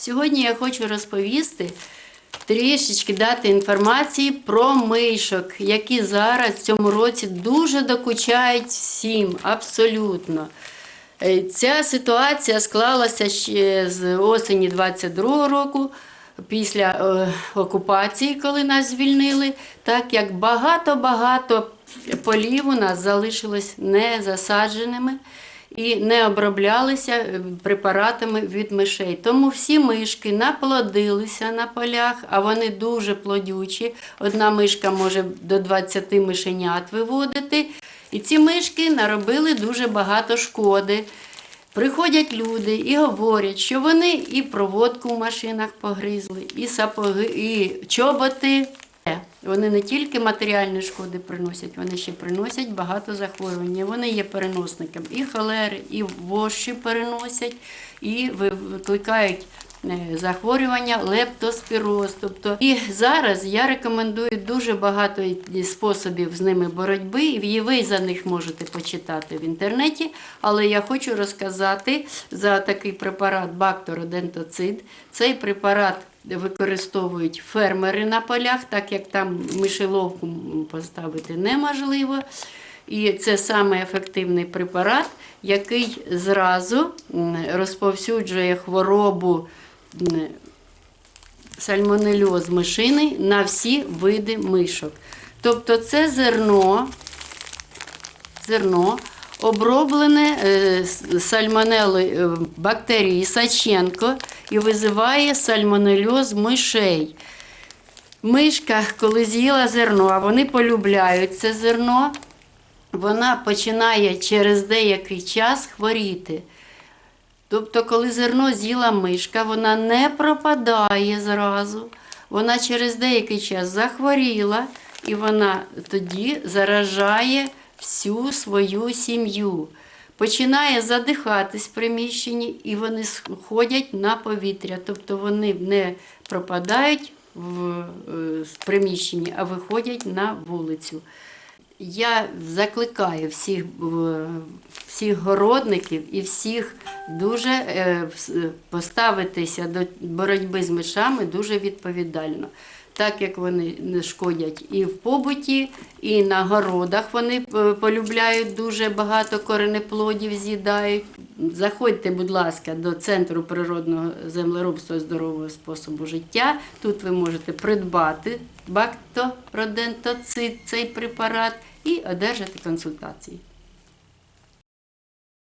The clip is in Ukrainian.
Сьогодні я хочу розповісти трішечки дати інформації про мишок, які зараз в цьому році дуже докучають всім, абсолютно. Е, Ця ситуація склалася ще з осені 22 року, після е, окупації, коли нас звільнили, так як багато-багато полів у нас залишилось не засадженими і не оброблялися е, препаратами від мишей. Тому всі мишки наплодилися на полях, а вони дуже плодючі. Одна мишка може до 20 мишенят виводити. І ці мишки наробили дуже багато шкоди. Приходять люди і говорять, що вони і проводку в машинах погризли, і сапоги, і чоботи. Вони не тільки матеріальні шкоди приносять, вони ще приносять багато захворювань. Вони є переносником і холери, і воші переносять, і викликають е, захворювання лептоспіроз. Тобто, і зараз я рекомендую дуже багато способів з ними боротьби, і ви за них можете почитати в інтернеті. Але я хочу розказати за такий препарат бактеродентоцид. Цей препарат використовують фермери на полях, так як там мишеловку поставити неможливо. І це саме ефективний препарат, який зразу розповсюджує хворобу сальмонельоз мишини на всі види мишок. Тобто це зерно, зерно оброблене е, с- сальмонели е, бактерії Саченко і визиває сальмонельоз мишей. Мишка, коли з'їла зерно, а вони полюбляють це зерно, вона починає через деякий час хворіти. Тобто, коли зерно з'їла мишка, вона не пропадає зразу. Вона через деякий час захворіла, і вона тоді заражає всю свою сім'ю. Починає задихатись в приміщенні, і вони сходять на повітря. Тобто вони не пропадають в е, приміщенні, а виходять на вулицю. Я закликаю всіх, всіх городників і всіх дуже е, поставитися до боротьби з мишами дуже відповідально. Так як вони не шкодять і в побуті, і на городах вони е, полюбляють дуже багато коренеплодів, з'їдають. Заходьте, будь ласка, до Центру природного землеробства здорового способу життя. Тут ви можете придбати бактородентоцид, цей препарат, і одержати консультації.